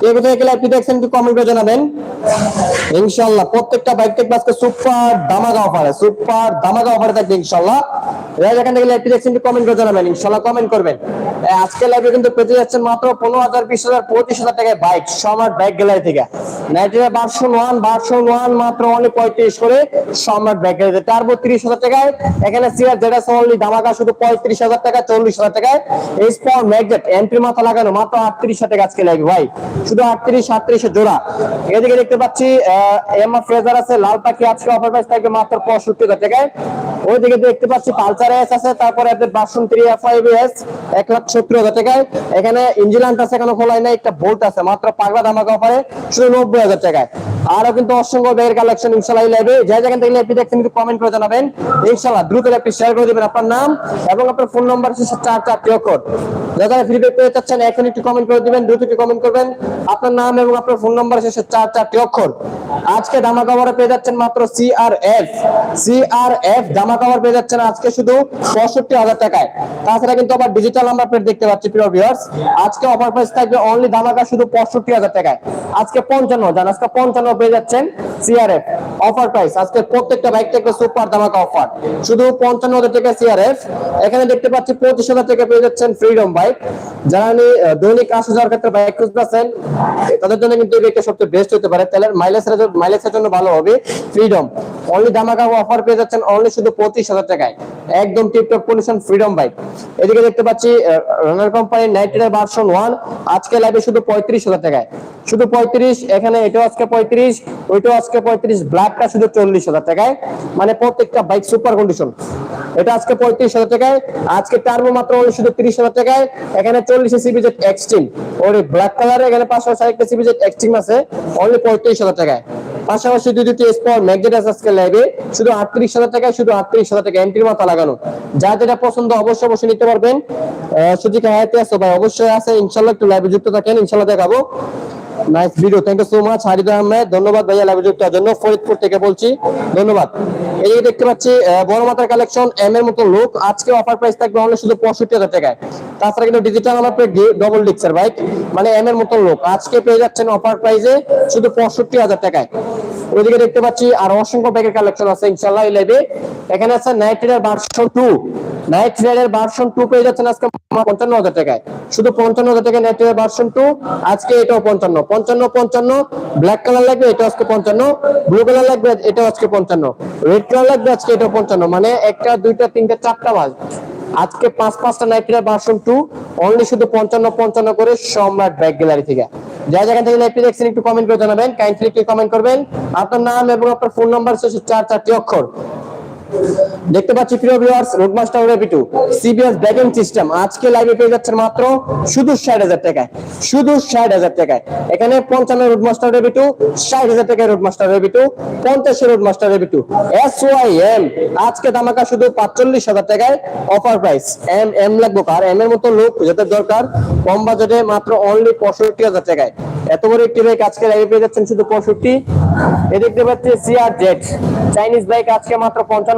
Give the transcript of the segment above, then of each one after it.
কে কোথায় লাইভটি দেখছেন একটু কমেন্ট করে জানাবেন? ইনশাআল্লাহ, প্রত্যেকটা বাইক থেকে আজকে সুপার দামাকা অফারে সুপার দামাকা অফারে থাকবে ইনশাআল্লাহ। যারা যেখান থেকে লাইভটি দেখছেন একটু কমেন্ট করে জানাবেন, ইনশাআল্লাহ কমেন্ট করবেন। আজকে লাইভে কিন্তু পেতে যাচ্ছেন মাত্র পনেরো হাজার, বিশ হাজার, পঁচিশ হাজার টাকায় বাইক সম্রাট বাইক গ্যালারি থেকে। নাইট্রিয়া ভার্সন ওয়ান ভার্সন ওয়ান মাত্র অনলি পঁয়ত্রিশ করে সম্রাট বাইক গ্যালারি টার্বো তিরিশ হাজার টাকায়, এখানে সিআর জেডাস অনলি দামাকা শুধু পঁয়ত্রিশ হাজার টাকা, চল্লিশ হাজার টাকায়। এই স্পর ম্যাগজেট এন্ট্রি মাথা লাগানো, মাত্র আটত্রিশ হাজার টাকা আজকে লাইভে ভাই। শুধু আটত্রিশ আটত্রিশে জোড়া। এদিকে দেখতে পাচ্ছি এমআর ফ্রেজার আছে, লাল পাখি আজকে অফার প্রাইস থাকবে মাত্র পঁয়ষট্টি হাজার টাকায়। ওইদিকে দেখতে পাচ্ছি পালসার এস আছে, তারপরে আপনার বাসন থ্রি এফ ফাইভ এস এক লাখ সত্তর হাজার টাকায়। এখানে ইঞ্জিলান্ট আছে, এখানে খোলাই নাই, একটা বোল্ট আছে, মাত্র পাগলা ধামাকা অফারে শুধু নব্বই হাজার টাকায়। আরও কিন্তু অসংখ্য ব্যাগের কালেকশন ইনশাল্লাহ লাইভে যে যেখান থেকে লাইভটি দেখছেন কিন্তু কমেন্ট করে জানাবেন। ইনশাল্লাহ দ্রুত লাইভটি শেয়ার করে দেবেন আপনার নাম এবং আপনার ফোন নাম্বার শেষে চার চারটি অক্ষর যারা ফ্রি ব্যাগ পেয়ে চাচ্ছেন, এখন একটু কমেন্ট করে দিবেন, দ্রুত একটু কমেন্ট করবেন। আপনার নাম এবং আপনার ফোন নাম্বার শেষে চার চারটি অক্ষর আজকে দামা কভারে পেয়ে যাচ্ছেন মাত্র সিআরএফ সিআরএফ দামা কভার পেয়ে যাচ্ছেন আজকে শুধু পঁয়ষট্টি হাজার টাকায়। তাছাড়া কিন্তু আবার ডিজিটাল নাম্বার প্লেট দেখতে পাচ্ছি, প্রিয় ভিউয়ার্স আজকে অফার প্রাইস থাকবে অনলি দামাকা শুধু পঁয়ষট্টি হাজার টাকায়। আজকে পঞ্চান্ন জান, আজকে পঞ্চান্ন পেয়ে যাচ্ছেন সিআরএফ অফার প্রাইস আজকে প্রত্যেকটা বাইক থেকে সুপার দামাকা অফার শুধু পঞ্চান্ন হাজার টাকা সিআরএফ এখানে দেখতে পাচ্ছি পঁচিশ হাজার টাকা পেয়ে যাচ্ছেন ফ্রিডম বাইক যারা দৈনিক আসা যাওয়ার ক্ষেত্রে বাইক খুঁজতেছেন তাদের জন্য কিন্তু বাইকটা সবচেয়ে বেস্ট হতে পারে। তেলের মাইলেজের মাইলেজের জন্য ভালো হবে ফ্রিডম অনলি দামাকা অফার পেয়ে যাচ্ছেন অনলি শুধু পঁচিশ হাজার টাকায়। একদম টিপটপ কন্ডিশন ফ্রিডম বাইক এদিকে দেখতে পাচ্ছি রানার কোম্পানি নাইট্রের ভার্সন ওয়ান আজকে লাইভে শুধু পঁয়ত্রিশ হাজার টাকায়। শুধু পঁয়ত্রিশ, এখানে এটাও আজকে পঁয়ত্রিশ, ওইটাও আজকে পঁয়ত্রিশ ব্ল্যাকটা শুধু চল্লিশ হাজার টাকায়। মানে প্রত্যেকটা বাইক সুপার কন্ডিশন এটা আজকে পঁয়ত্রিশ হাজার টাকায়, আজকে টার্বো মাত্র শুধু তিরিশ হাজার টাকায়। এখানে চল্লিশ সিবিজেট এক্সট্রিম ওর ব্ল্যাক কালার এখানে পাঁচশো একটা সিবিজেট এক্সট্রিম আছে অনলি পঁয়ত্রিশ হাজার টাকায়। পাশাপাশি দুই দুটি স্পট ম্যাগজেটাস আজকে লাইভে শুধু আটত্রিশ হাজার টাকায়, শুধু আটত্রিশ হাজার টাকা এন্ট্রির মাথা লাগানো। যা যেটা পছন্দ অবশ্যই অবশ্যই নিতে পারবেন। সুজিকা হায়াতে আছে ভাই, অবশ্যই আছে। ইনশাল্লাহ একটু লাইভে যুক্ত থাকেন, ইনশাল্লাহ দেখাবো। Nice video thank you so much Harid Ahmed ধন্যবাদ ভাইয়া জন্য। ফরিদপুর থেকে বলছি, ধন্যবাদ। এই দেখতে পাচ্ছি বড় কালেকশন এম এর মতো আজকে অফার প্রাইস থাকবে শুধু পঁয়ষট্টি হাজার টাকায়। তাছাড়া কিন্তু ডিজিটাল আমার ডবল বাইক মানে এম এর মতো আজকে পেয়ে যাচ্ছেন অফার প্রাইসে শুধু পঁয়ষট্টি হাজার টাকায়। ওইদিকে দেখতে পাচ্ছি, আর অসংখ্য ব্যাগের কালেকশন আছে ইনশাল্লাহ এই এখানে আছে Knight Rider version two Knight Rider version two পেয়ে যাচ্ছেন আজকে পঞ্চান্ন হাজার টাকায়। শুধু পঞ্চান্ন হাজার টাকায় নাইট রাইডার ভার্সন টু আজকে এটাও পঞ্চান্ন। পঞ্চান্ন পঞ্চান্ন। ব্ল্যাক কালার লাগবে এটা আজকে পঞ্চান্ন। ব্লু কালার লাগবে, এটাও আজকে পঞ্চান্ন। রেড কালার লাগবে, আজকে এটা পঞ্চান্ন। মানে একটা, দুইটা, তিনটা, চারটা মাস আজকে পাঁচ, পাঁচটা Knight Rider version two only শুধু পঞ্চান্ন পঞ্চান্ন করে সম্রাট ব্যাগ গ্যালারি থেকে। যা যেখান থেকে লাইভটি দেখছেন, একটু কমেন্ট করে জানাবেন। কাইন্ডলি একটু কমেন্ট করবেন। আপনার নাম এবং আপনার ফোন নাম্বার শেষে চার চারটি অক্ষর। দেখতে পাচ্ছি প্রিয় ভিউয়ার্স রোডমাস্টার রেপিটু সিবিএস ব্যাকিং সিস্টেম আজকে লাইভে পেয়ে যাচ্ছেন মাত্র শুধু ষাট হাজার টাকায়। শুধু ষাট হাজার টাকায়। এখানে পঞ্চান্ন রোডমাস্টার রেপিটু ষাট হাজার টাকায় রোডমাস্টার রেপিটু পঞ্চাশ রোডমাস্টার রেপিটু এস ওয়াই এম আজকে দামাকা শুধু পাঁচচল্লিশ হাজার টাকায় অফার প্রাইস এম এম লাগবো কার? এম এর মতো লোক যাদের দরকার, কম বাজেটে মাত্র অনলি পঁয়ষট্টি হাজার টাকায়। এত বড় একটি বাইক আজকে লাইভে পেয়ে যাচ্ছেন শুধু পঁয়ষট্টি। এ দেখতে পাচ্ছি সিআর জেড চাইনিজ বাইক আজকে মাত্র পঞ্চান্ন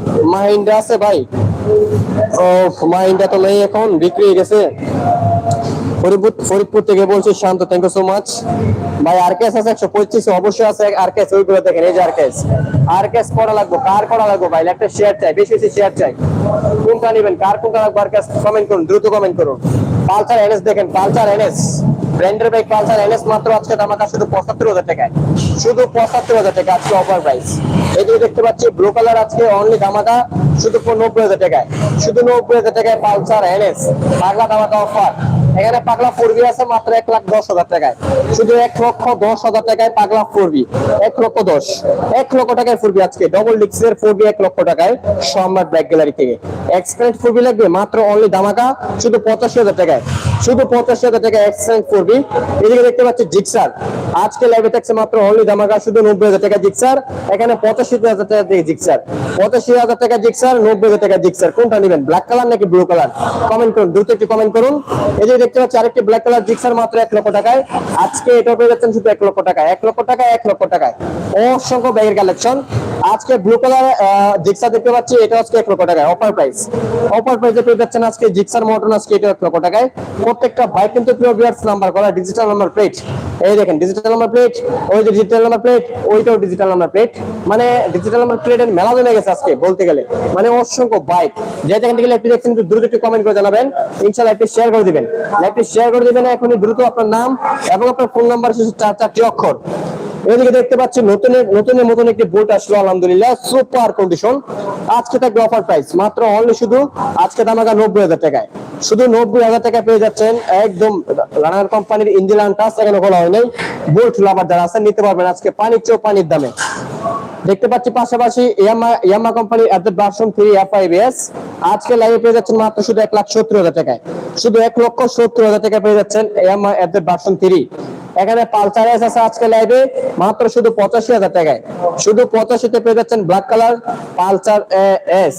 মাহিন্দ্রা আছে ভাই। ও মাহিন্দ্রা তো নেই এখন, বিক্রি হয়ে গেছে। ফরিদপুর ফরিদপুর থেকে বলছি, Shanto thank you so much ভাই আরকেএস আছে একশো পঁচিশ, অবশ্যই আছে। আরকেএস ওইগুলো দেখেন, এই যে আরকেএস আরকেএস করা লাগবে, কার করা লাগবে ভাই? একটা শেয়ার চাই, বেশি বেশি শেয়ার চাই। কোনটা নেবেন, কার কোনটা লাগবে? কমেন্ট করুন, দ্রুত কমেন্ট করুন। পালসার এনএস দেখেন পালসার এনএস ব্র্যান্ডের বাইক পালসার এনএস মাত্র আজকে দাম আকাশ শুধু পঁচাত্তর হাজার টাকায়। শুধু পঁচাত্তর হাজার টাকা আজকে অফার প্রাইস এই দেখতে পাচ্ছি ব্লু কালার আজকে অনলি ধামাকা শুধু নব্বই হাজার টাকায়। শুধু নব্বই হাজার টাকায় পালসার এনএস পাগলা ধামাকা অফার এখানে পাগলা ফোরবি আছে মাত্র এক লাখ দশ হাজার টাকায়। শুধু এক লক্ষ দশ হাজার টাকায় পাগলা ফোরবি এক লক্ষ দশ। এক লক্ষ টাকায় ফোরবি আজকে। ডবল ডিক্সের ফোরবি এক লক্ষ টাকায় সম্রাট ব্ল্যাক গ্যালারি থেকে। এক্সপ্রেন্ট ফোরবি লাগবে, মাত্র অনলি ধামাকা শুধু পঁচাশি হাজার টাকায়। শুধু পঁচাশি হাজার টাকা এক্সপ্রেন্ট ফোরবি এদিকে দেখতে পাচ্ছি জিক্সার। আজকে লাইভে থাকছে মাত্র অনলি ধামাকা, শুধু নব্বই হাজার টাকা জিক্সার। এখানে পঁচাশি হাজার টাকা দিয়ে জিক্সার। পঁচাশি হাজার টাকা জিক্সার, নব্বই হাজার টাকা জিক্সার। কোনটা নেবেন ব্ল্যাক কালার নাকি ব্লু কালার কমেন্ট করুন, দ্রুত একটু কমেন্ট করুন। যে দেখতে পাচ্ছি আরেকটি ব্ল্যাক কালার জিক্সার মাত্র এক লক্ষ টাকায়। আজকে এটা পেয়ে যাচ্ছেন শুধু এক লক্ষ টাকা এক লক্ষ টাকা এক লক্ষ টাকায়। অসংখ্য ব্যাগের কালেকশন আজকে ব্লু কালার জিক্সার দেখতে পাচ্ছি এটা আজকে এক লক্ষ টাকায়। অফার প্রাইস অফার প্রাইসে পেয়ে যাচ্ছেন আজকে জিক্সার মটন আজকে এটা এক লক্ষ টাকায়। প্রত্যেকটা বাইক কিন্তু প্রিয় বিয়ার্স নাম্বার করা ডিজিটাল নাম্বার প্লেট এই দেখেন ডিজিটাল নাম্বার প্লেট ওই যে ডিজিটাল নাম্বার প্লেট ওইটাও ডিজিটাল নাম্বার প্লেট মানে ডিজিটাল নাম্বার প্লেটের মেলা জমে গেছে আজকে, বলতে গেলে। মানে অসংখ্য বাইক যে যেখান থেকে লাইভটি দেখছেন, একটু দ্রুত একটু কমেন্ট করে জানাবেন। ইনশাআল্লাহ লাইভটি শেয়ার করে দিবেন। লাইভটি শেয়ার করে দিবেন, এখনই দ্রুত আপনার নাম এবং আপনার ফোন নাম্বার শেষে চার চারটি অক্ষর। এদিকে দেখতে পাচ্ছি নতুন নতুনের মতন একটি বোট আসলো, আলহামদুলিল্লাহ সুপার কন্ডিশন আজকে থাকবে অফার প্রাইস মাত্র অনলি শুধু আজকে দাম আগা নব্বই হাজার টাকায়। শুধু নব্বই হাজার টাকা পেয়ে যাচ্ছেন একদম রানার কোম্পানির ইঞ্জিলান টাচ এখানে খোলা হয় নাই। বোল্ট লাভার যারা আছেন, নিতে পারবেন আজকে পানির চেয়েও পানির দামে। দেখতে পাচ্ছি পাশাপাশি ইয়ামা ইয়ামা আজকে লাইভে পেয়ে যাচ্ছেন মাত্র শুধু এক লাখ সত্তর হাজার টাকায়। শুধু এক লক্ষ সত্তর হাজার টাকা পেয়ে যাচ্ছেন ইয়ামা অ্যাডেড ভার্সন থ্রি এখানে পালসার এস আছে আজকে লাইভে মাত্র শুধু পঁচাশি হাজার টাকায়। শুধু পঁচাশিতে পেয়ে যাচ্ছেন ব্ল্যাক কালার পালসার এস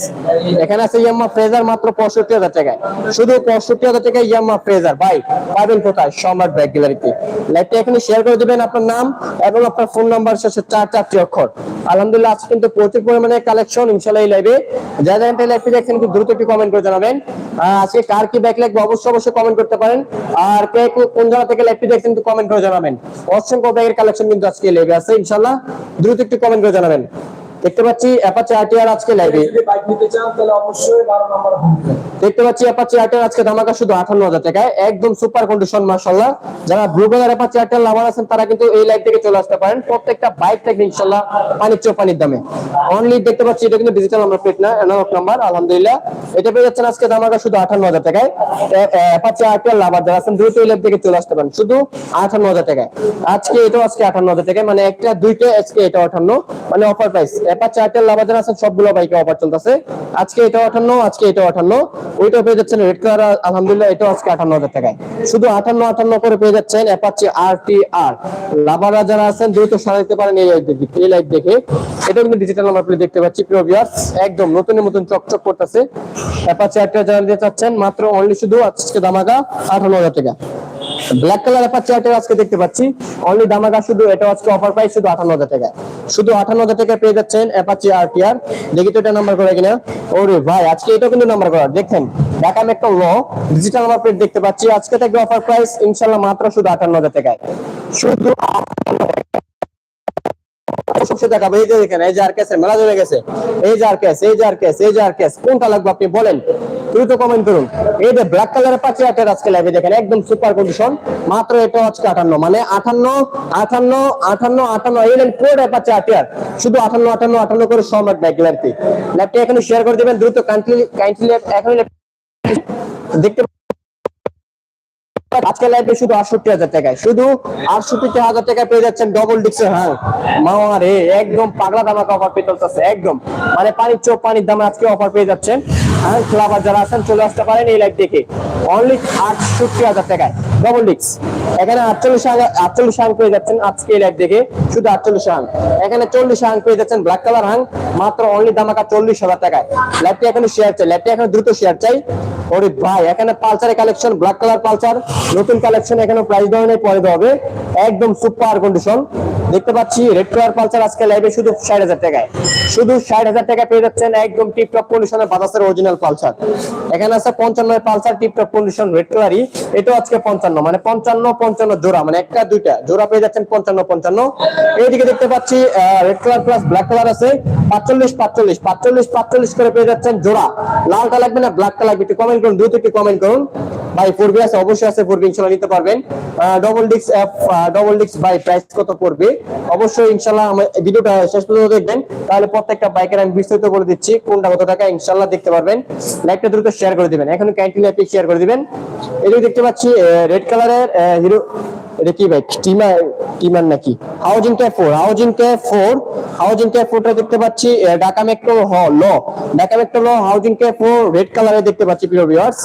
এখানে আছে ইয়াম্মা ফ্রেজার মাত্র পঁয়ষট্টি হাজার টাকায়। শুধু পঁয়ষট্টি হাজার টাকায় ইয়াম্মা ফ্রেজার ভাই, পাবেন কোথায়? সম্রাট ব্যাগ গ্যালারিতে লাইভটা এখানে শেয়ার করে দিবেন আপনার নাম এবং আপনার ফোন নাম্বার শেষে চার চারটি অক্ষর। আলহামদুলিল্লাহ, আজকে কিন্তু প্রচুর পরিমাণে কালেকশন ইনশাল্লাহ এই লাইভে যারা যারা এই লাইভটি দেখছেন, একটু দ্রুত একটু কমেন্ট করে জানাবেন। আজকে কার কি ব্যাক লাগবে, অবশ্যই অবশ্যই কমেন্ট করতে পারেন। আর কে কোন জায়গা থেকে লাইভটি দেখছেন, একটু কমেন্ট করে জানাবেন। অসংখ্য ব্যাগের কালেকশন কিন্তু আজকে লেগে আছে ইনশাল্লাহ দ্রুত একটু কমেন্ট করে জানাবেন। দেখতে পাচ্ছি অ্যাপাচি আরটিআর আজকে লাইভে যদি বাইক নিতে চান তাহলে অবশ্যই বারো নম্বর দেখতে পাচ্ছি অ্যাপাচি আরটিআর আজকে ধামাকা শুধু আঠান্ন হাজার টাকায়। একদম সুপার কন্ডিশন মার্শাল্লাহ যারা blue colour Apache RTR lover আছেন তারা কিন্তু এই লাইভ থেকে চলে আসতে পারেন। প্রত্যেকটা বাইক পানির চেয়ে পানির দামে। অনলি দেখতে পাচ্ছি এটা কিন্তু ডিজিটাল প্লেট না অ্যানালগ নাম্বার আলহামদুলিল্লাহ। এটা পেয়ে যাচ্ছেন আজকে ধামাকা শুধু আঠান্ন হাজার টাকায়। অ্যাপাচি আরটিআর লাভার যারা আছেন দ্রুত এই লাইভ থেকে চলে আসতে পারেন। শুধু আঠান্ন হাজার টাকায়। আজকে এটাও আজকে আঠান্ন হাজার টাকায়। মানে একটা দুইটা আজকে এটা আঠান্ন। মানে অফার প্রাইস অ্যাপাচি আরটিআর যারা আছেন, সবগুলো বাইকে অফার চলতেছে। আজকে এটা আঠান্ন, আজকে এটা আঠান্ন। ওইটাও পেয়ে যাচ্ছেন রেড কালার আলহামদুলিল্লাহ, এটাও আজকে আঠান্ন হাজার টাকায়। শুধু আঠান্ন আঠান্ন করে পেয়ে যাচ্ছেন অ্যাপাচি আর টি যারা আছেন, দ্রুত সরাইতে পারেন এই লাইভ এই লাইভ দেখে। এটা কিন্তু ডিজিটাল নাম্বার প্লেট দেখতে পাচ্ছি প্রিয় ভিউয়ার্স একদম নতুনের মতন চকচক করতেছে। অ্যাপাচি আর যারা নিতে চাচ্ছেন, মাত্র অনলি শুধু আজকে দামাগা আঠান্ন হাজার টাকা। ব্ল্যাক কালার আজকে দেখতে পাচ্ছি। অনলি শুধু, এটা আজকে অফার প্রাইস শুধু টাকা। শুধু টাকা পেয়ে যাচ্ছেন অ্যাপাচি আরটিআর দেখি তো এটা নাম্বার করে কিনা। ওরে ভাই, আজকে এটা কিন্তু নাম্বার করা। দেখেন ঢাকা ল ডিজিটাল নাম্বার প্লেট দেখতে পাচ্ছি। আজকে থেকে অফার প্রাইস ইনশাল্লাহ মাত্র শুধু আটান্ন হাজার টাকায়। শুধু সবচেয়ে দেখাবো, এই যে দেখেন এই যে আর মেলা জমে গেছে। এই যে আর কেস এই যে আর কেস এই যে আর কেস কোনটা লাগবে আপনি বলেন? দ্রুত কমেন্ট করুন। এই যে ব্ল্যাক কালারের আজকে লাইভে দেখেন, একদম সুপার কন্ডিশন মাত্র এটা আজকে মানে এই পাচ্ছে আটিয়ার শুধু আটান্ন করে ব্যাগ ল্যাপটি এখানে শেয়ার করে দিবেন, দ্রুত দেখতে আজকে লাইভে শুধু আটষট্টি হাজার টাকায়, শুধু আটষট্টি হাজার টাকায় পেয়ে যাচ্ছেন ডবল ডিক্সের হ্যাঁ মামা রে একদম পাগলা দামাকা অফার পেয়ে চলতেছে, একদম। মানে পানির চোখ, পানির দামে আজকে অফার পেয়ে যাচ্ছেন। ক্লাবার যারা আছেন, চলে আসতে পারেন এই লাইভ থেকে অনলি আটষট্টি হাজার টাকায়। ডবল ডিক্স এখানে আটচল্লিশ হাজার, আটচল্লিশ হাং পেয়ে যাচ্ছেন আজকে এই লাইভ দেখে। শুধু আটচল্লিশ হাং। এখানে চল্লিশ হাং পেয়ে যাচ্ছেন ব্ল্যাক কালার হাং। মাত্র অনলি দামাকা চল্লিশ হাজার টাকায়। লাইভটি এখানে শেয়ার চাই। লাইভটি এখানে দ্রুত শেয়ার চাই। ওরে ভাই, এখানে পালসারের কালেকশন ব্ল্যাক কালার পালসার, নতুন কালেকশন এখানে প্রাইস দেওয়া নেই পরে দেওয়া হবে। একদম সুপার কন্ডিশন দেখতে পাচ্ছি রেড কালার পালসার আজকে লাইভে শুধু ষাট হাজার টাকায়। শুধু ষাট হাজার টাকা পেয়ে যাচ্ছেন একদম টিপটপ কন্ডিশনের বাজাসের অরিজিনাল পালসার। এখানে আছে পঞ্চান্ন পালসার টিপটপ কন্ডিশন রেড কালারই এটাও আজকে পঞ্চান্ন মানে পঞ্চান্ন পঞ্চান্ন জোড়া মানে একটা, দুইটা। জোড়া পেয়ে যাচ্ছেন পঞ্চান্ন পঞ্চান্ন। এইদিকে দেখতে পাচ্ছি red colour plus black colour আছে। পাঁচচল্লিশ পাঁচচল্লিশ পাঁচচল্লিশ পাঁচচল্লিশ করে পেয়ে যাচ্ছেন জোড়া। লালটা লাগবে না ব্ল্যাকটা লাগবে, একটু কমেন্ট করুন, দ্রুত একটু কমেন্ট করুন। ভাই পড়বে আছে, অবশ্যই আছে পড়বে ইনশাল্লাহ নিতে পারবেন। ডবল ডিক্স ডবল ডিক্স বাই প্রাইস কত পড়বে? অবশ্যই, ইনশাল্লাহ ভিডিওটা শেষ পর্যন্ত দেখবেন। তাহলে প্রত্যেকটা বাইকের আমি বিস্তারিত বলে দিচ্ছি, কোনটা কত টাকা, ইনশাল্লাহ দেখতে পারবেন। লাইকটা দ্রুত শেয়ার করে দিবেন। এখন ক্যান্টিন অ্যাপে শেয়ার করে দিবেন। এদিকে দেখতে পাচ্ছি রেড কালারের হিরো এটা কি টিমার টিমার নাকি? Housing K four housing K four housing K ফোরটা দেখতে পাচ্ছি ঢাকা মেট্রো হ ল ঢাকা মেট্রো ল হাউজিং কে ফোর রেড কালারে দেখতে পাচ্ছি, প্রিয় ভিউয়ার্স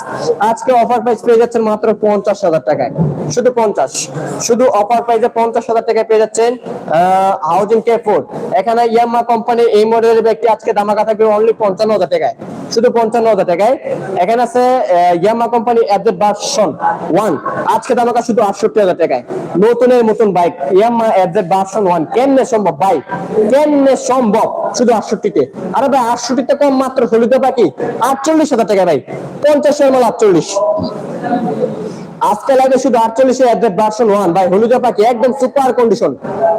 আজকে অফার প্রাইস পেয়ে যাচ্ছেন মাত্র পঞ্চাশ হাজার টাকায়। শুধু পঞ্চাশ। শুধু অফার প্রাইসে পঞ্চাশ হাজার টাকায় পেয়ে যাচ্ছেন হাউজিং কে ফোর এখানে ইয়ামা কোম্পানির এই মডেলের ব্যক্তি আজকে দামাকা থাকবে অনলি পঞ্চান্ন হাজার টাকায়। শুধু পঞ্চান্ন হাজার টাকায়। এখানে আছে Yamaha company update version one আজকে দামাকা শুধু আটষট্টি হাজার টাকায়। নতুনের মতন bike Yamaha update version one কেমনে সম্ভব বাইক কেমনে সম্ভব? শুধু আটষট্টিতে। আরে ভাই, আটষট্টিতে কম মাত্র হলিতে বাকি। আটচল্লিশ হাজার টাকা ভাই হাজার মাল আটচল্লিশ। আজকে লাগে শুধু আটচল্লিশে একদম সুপার কন্ডিশন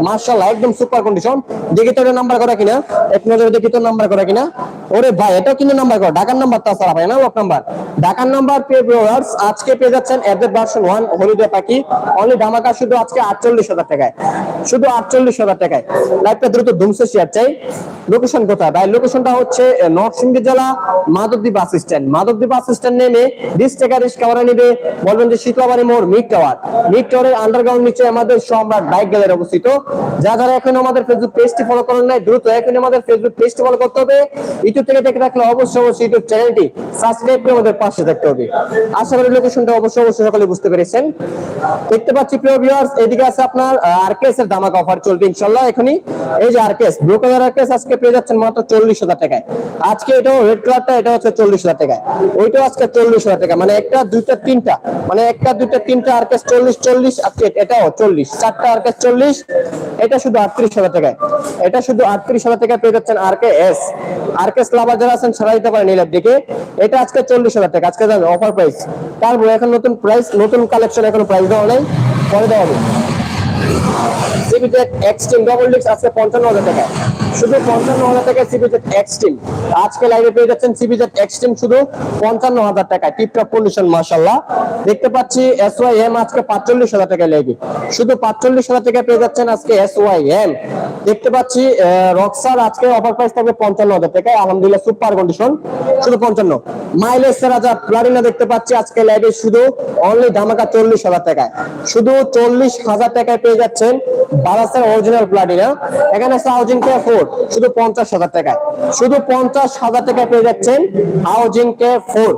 মার্শাল্লাহ একদম সুপার কন্ডিশন দেখি তোর নাম্বার করা কিনা? এক নজরে দেখি তোর নাম্বার করা কিনা? ওরে ভাই কিন্তু নাম্বার করা। ঢাকার নাম্বার সারা ভাই, না লক নাম্বার ঢাকার নাম্বার আজকে পেয়ে যাচ্ছেন ভার্সন ওয়ান হলুদা পাখি। অনলি ধামাকা শুধু আজকে আটচল্লিশ হাজার টাকায়। শুধু আটচল্লিশ হাজার টাকায়। লাইভটা দ্রুত ধুমসে শেয়ার চাই। লোকেশন কোথায়? ভাই লোকেশনটা হচ্ছে নরসিংদী জেলা Madhabdi bus stand Madhabdi bus stand নেমে বিশ টাকা নিবে। বলবেন যে শীতলাবাড়ি মোড়, মিড টাওয়ার। মিড টাওয়ারের আন্ডারগ্রাউন্ড নিচে আমাদের সম্রাট বাইক গ্যালারি অবস্থিত। যা যারা এখন আমাদের ফেসবুক পেজটি ফলো করেন নাই, দ্রুত এখন আমাদের ফেসবুক পেজটি ফলো করতে হবে। ইউটিউব থেকে দেখে অবশ্যই অবশ্যই ইউটিউব চ্যানেলটি সাবস্ক্রাইব করে আমাদের পাশে থাকতে হবে। আশা করি লোকেশনটা অবশ্যই অবশ্যই সকলে বুঝতে পেরেছেন। দেখতে পাচ্ছি, প্রিয় ভিউয়ার্স এদিকে আছে আপনার এর দামাক অফার চলবে ইনশাআল্লাহ এখনই। এই যে আরকেএস ব্লু কালার আজকে পেয়ে যাচ্ছেন মাত্র চল্লিশ হাজার টাকায়। আজকে এটাও রেড কালারটা এটা হচ্ছে চল্লিশ হাজার টাকায়। ওইটাও আজকে চল্লিশ হাজার টাকা মানে একটা, দুইটা, তিনটা মানে একটা দুটা তিনটা আরকেএস চল্লিশ চল্লিশ এটাও চল্লিশ। চারটা আরকেএস চল্লিশ। এটা শুধু আটত্রিশ হাজার টাকায়। এটা শুধু আটত্রিশ হাজার টাকায় পেয়ে যাচ্ছেন আরকেএস কে লাভার যারা আছেন সারা দিতে পারেন নীলের দিকে। এটা আজকে চল্লিশ হাজার টাকা। আজকে অফার প্রাইস তারপরে এখন নতুন প্রাইস নতুন কালেকশন এখন প্রাইস দেওয়া নেই। পরে দেওয়া হবে। সিবিজেড এক্সট্রিম ডবল ডিক্স আজকে পঞ্চান্ন হাজার টাকা। শুধু পঞ্চান্ন হাজার টাকা সিবিজেড এক্সট্রিম আজকে লাইভে পেয়ে যাচ্ছেন এক্সট্রিম শুধু পঞ্চান্ন হাজার টাকা টিপটপ দেখতে পাচ্ছি এস ওয়াই এম আজকে পাঁচচল্লিশ হাজার টাকা লেগে শুধু পাঁচচল্লিশ হাজার টাকা পেয়ে যাচ্ছেন আজকে এস ওয়াই এম দেখতে পাচ্ছি রক্সার আজকে অফার প্রাইস থাকবে পঞ্চান্ন হাজার টাকা আলহামদুলিল্লাহ সুপার কন্ডিশন শুধু পঞ্চান্ন। মাইলেজ হাজার প্লাটিনা দেখতে পাচ্ছি আজকে লাইভে শুধু অনলি ধামাকা চল্লিশ হাজার টাকায়। শুধু চল্লিশ হাজার টাকায় পেয়ে যাচ্ছেন বারাসের অরিজিনাল প্লাটিনা এখানে আছে হাউজিং কে ফোর শুধু পঞ্চাশ হাজার টাকায় শুধু পঞ্চাশ হাজার টাকায় পেয়ে যাচ্ছেন হাউজিং কে ফোর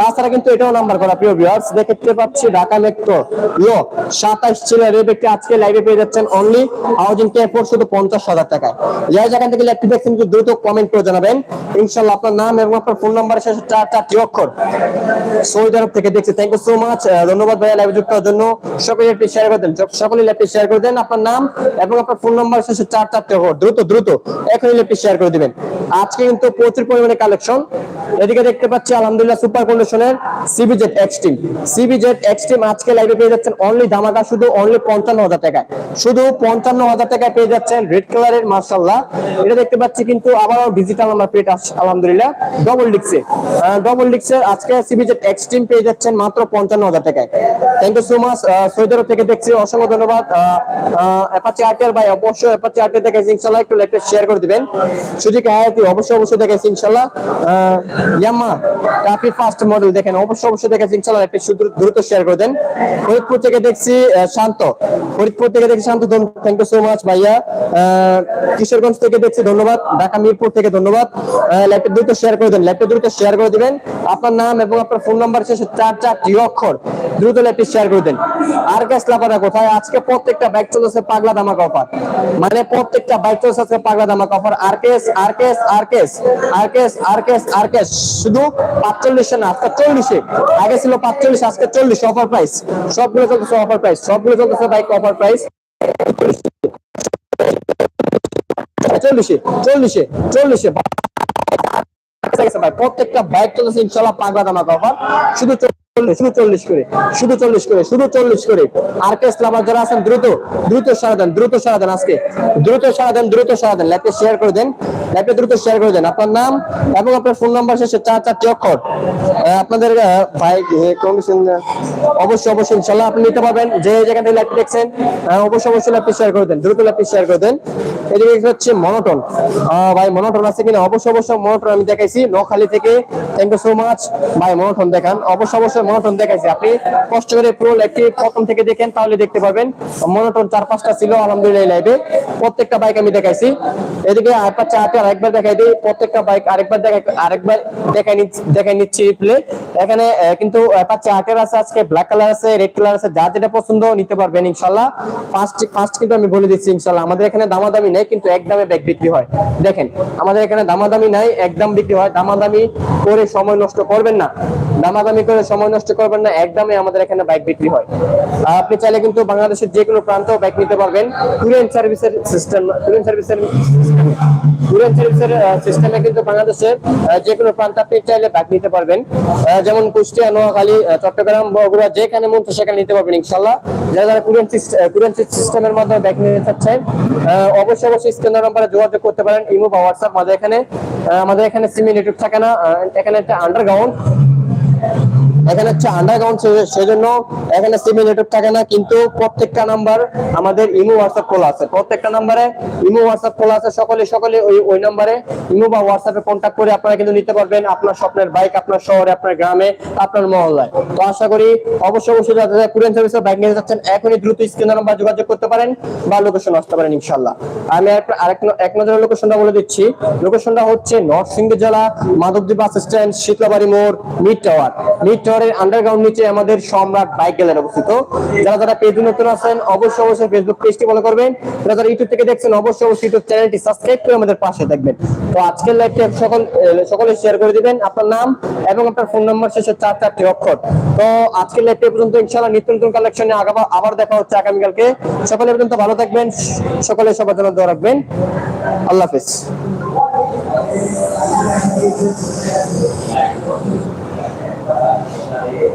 তাছাড়া কিন্তু এটাও নাম্বার করা, প্রিয় ভিউয়ার্স দেখতে পাচ্ছি ঢাকা মেট্রো লো, সাতাশ ছিল এই ব্যক্তি আজকে লাইভে পেয়ে যাচ্ছেন অনলি হাউজিং কে ফোর শুধু পঞ্চাশ হাজার টাকায়। যাই যেখান থেকে ল্যাপটপ দেখছেন কিন্তু দ্রুত কমেন্ট করে জানাবেন। ইনশাল্লাহ আপনার নাম এবং আপনার ফোন নাম্বারের শেষে চার চারটি অক্ষর। সৌদি আরব থেকে দেখছি। থ্যাংক ইউ সো মাচ ধন্যবাদ ভাইয়া লাইভে যুক্ত হওয়ার জন্য। সকলে একটি শেয়ার করে দেন। সকলে ল্যাপটপ শেয়ার করে দেন আপনার নাম এবং আপনার ফোন নাম্বার শেষে চার চারটি অক্ষর দ্রুত দ্রুত শেয়ার করে দিবেন। আজকে কিন্তু প্রচুর পরিমাণে কালেকশন এদিকে দেখতে পাচ্ছি, আলহামদুলিল্লাহ সুপার কন্ডিশনের এক্সট্রিম এক্সট্রিম আজকে লাইভে পেয়ে যাচ্ছেন অনলি ধামাকা, শুধু অনলি পঞ্চান্ন হাজার টাকায়। শুধু পঞ্চান্ন হাজার টাকায় পেয়ে যাচ্ছেন রেড কালারের মার্শাল্লাহ এটা দেখতে পাচ্ছি কিন্তু আবারও ডিজিটাল প্লেট আলহামদুলিল্লাহ ডবল ডিক্সে ডবল আজকে এক্সট্রিম পেয়ে যাচ্ছেন মাত্র পঞ্চান্ন হাজার টাকায়। থ্যাংক ইউ সো মাচ সৌদি আরব থেকে দেখছি, অসংখ্য ধন্যবাদ। অ্যাপাচি আর্টের ভাই, অবশ্যই অ্যাপাচি থেকে ইনশাল্লাহ একটু শেয়ার করে দিবেন। অবশ্যই অবশ্যই ইনশাল্লাহ। ইয়ামা কাফি ফাস্ট মডেল দেখেন, অবশ্যই অবশ্যই ইনশাল্লাহ একটু দ্রুত শেয়ার করে দেন। ফরিদপুর থেকে দেখছি শান্ত। ফরিদপুর থেকে দেখছি, Shanto thank you so much ভাইয়া। কিশোরগঞ্জ থেকে দেখছি, ধন্যবাদ। ঢাকা, মিরপুর থেকে ধন্যবাদ। ল্যাপটপ দ্রুত শেয়ার করে দেন ল্যাপটপ দ্রুত শেয়ার করে দিবেন। আপনার নাম এবং আপনার ফোন নাম্বার শেষে চার চারটি অক্ষর, দ্রুত ল্যাপটপ শেয়ার করে দেন। আর গ্যাস লাপাটা কোথায়? আজকে প্রত্যেকটা বাইক চলেছে পাগলা দামাক অফার মানে প্রত্যেকটা বাইক চলেছে পাগলা দামাক অফার আর কেস আর কেস আর কেস আর কেস আর কেস আর কেস শুধু পাঁচচল্লিশে না, আজকে চল্লিশে। আগে ছিল পাঁচচল্লিশ, আজকে চল্লিশ অফার প্রাইস সবগুলো চলতেছে অফার প্রাইস সবগুলো চলতেছে বাইক অফার প্রাইস চল্লিশে চল্লিশে চল্লিশে। ভাই, প্রত্যেকটা বাইক চলতেছে, ইনশাল্লাহ পাগলা দামা অফার শুধু শুধু চল্লিশ করে, শুধু চল্লিশ করে আপনাদের ভাই অবশ্যই অবশ্যই আপনি নিতে পারবেন। যে জায়গা দেখছেন অবশ্যই অবশ্যই শেয়ার করে দেন, দ্রুত ল্যাপে শেয়ার করে দেন। এদিকে হচ্ছে? মনোটন ভাই মনোটন আছে কিনা? অবশ্যই অবশ্যই মনোটন আমি দেখাইছি। নোখালি থেকে থ্যাংক ইউ সো মাচ ভাই মনোটন দেখান। অবশ্যই অবশ্যই মনোটন দেখাইছি। আপনি কষ্ট করে পুরো লাইভটি প্রথম থেকে দেখেন, তাহলে দেখতে পারবেন। মনোটন চার পাঁচটা ছিল আলহামদুলিল্লাহ লাইভে প্রত্যেকটা বাইক আমি দেখাইছি। এদিকে আরেকবার চারটে আরেকবার দেখাই দিই। প্রত্যেকটা বাইক আরেকবার দেখাই আরেকবার দেখাই নিচ্ছি দেখাই নিচ্ছি প্লে এখানে কিন্তু অ্যাপাচি আটের আছে, আজকে ব্ল্যাক কালার আছে রেড কালার আছে যা যেটা পছন্দ নিতে পারবেন ইনশাল্লাহ। ফার্স্ট ফার্স্ট কিন্তু আমি বলে দিচ্ছি ইনশাল্লাহ। আমাদের এখানে দামাদামি নেই, কিন্তু একদমে ব্যাগ বিক্রি হয়। দেখেন, আমাদের এখানে দামাদামি নাই একদম বিক্রি হয়। দামাদামি করে সময় নষ্ট করবেন না। দামাদামি করে সময় নষ্ট করবেন না একদমে আমাদের এখানে বাইক বিক্রি হয়। আর আপনি চাইলে কিন্তু বাংলাদেশের যে কোনো প্রান্তেও বাইক নিতে পারবেন। ট্যুর সার্ভিসের সিস্টেম ট্যুর সার্ভিসের ট্যুর সার্ভিসের সিস্টেমে কিন্তু বাংলাদেশের যে কোনো প্রান্তে আপনি চাইলে বাইক নিতে পারবেন। যেমন কুষ্টিয়া, নোয়াখালী চট্টগ্রাম, বগুড়া, যেখানে মন সেখানে নিতে পারবেন ইনশাল্লাহ যারা যারা কুরিয়ান কুরিয়ান সিস্টেমের মাধ্যমে বাইক নিতে চাচ্ছেন অবশ্যই অবশ্যই স্ক্যানার নাম্বারে যোগাযোগ করতে পারেন, ইমো বা হোয়াটসঅ্যাপ, আমাদের এখানে আমাদের এখানে সিমি নেটওয়ার্ক থাকে না এখানে একটা আন্ডারগ্রাউন্ড Thank you. এখানে হচ্ছে আন্ডারগ্রাউন্ড সেজন্য এখানে সিমি নেটওয়ার্ক থাকে না, কিন্তু প্রত্যেকটা নাম্বার আমাদের ইমো হোয়াটসঅ্যাপ খোলা আছে। প্রত্যেকটা নাম্বারে ইমো হোয়াটসঅ্যাপ খোলা আছে, সকলে সকলে ওই ওই নাম্বারে ইমো বা হোয়াটসঅ্যাপে কন্ট্যাক্ট করে আপনারা কিন্তু নিতে পারবেন আপনার স্বপ্নের বাইক আপনার শহরে, আপনার গ্রামে, আপনার মহল্লায়। তো আশা করি অবশ্যই অবশ্যই যারা কুরিয়ান সার্ভিসে বাইক নিতে যাচ্ছেন, এখনই দ্রুত স্ক্রিনের নাম্বার যোগাযোগ করতে পারেন বা লোকেশন আসতে পারেন ইনশাল্লাহ আমি আরেক এক নজরে লোকেশনটা বলে দিচ্ছি। লোকেশনটা হচ্ছে নরসিংদী জেলা, মাধবদী বাস স্ট্যান্ড শীতলাবাড়ি মোড় মিড টাওয়ার মিড টাওয়ারের আন্ডারগ্রাউন্ড নিচে আমাদের সম্রাট বাইক গ্যালারি অবস্থিত। যারা যারা পেজ নতুন আছেন, অবশ্যই অবশ্যই ফেসবুক পেজটি ফলো করবেন। যারা যারা ইউটিউব থেকে দেখছেন, অবশ্যই অবশ্যই ইউটিউব চ্যানেলটি সাবস্ক্রাইব করে আমাদের পাশে থাকবেন। তো আজকের লাইভটি সকল সকলে শেয়ার করে দিবেন আপনার নাম এবং আপনার ফোন নাম্বার শেষে চার চারটি অক্ষর। তো আজকের লাইভটি পর্যন্ত, ইনশাআল্লাহ নিত্য নতুন কালেকশনে আবার দেখা হচ্ছে আগামীকালকে। সকলে পর্যন্ত ভালো থাকবেন, সকলে সবার জন্য দোয়া রাখবেন। আল্লাহ হাফিজ।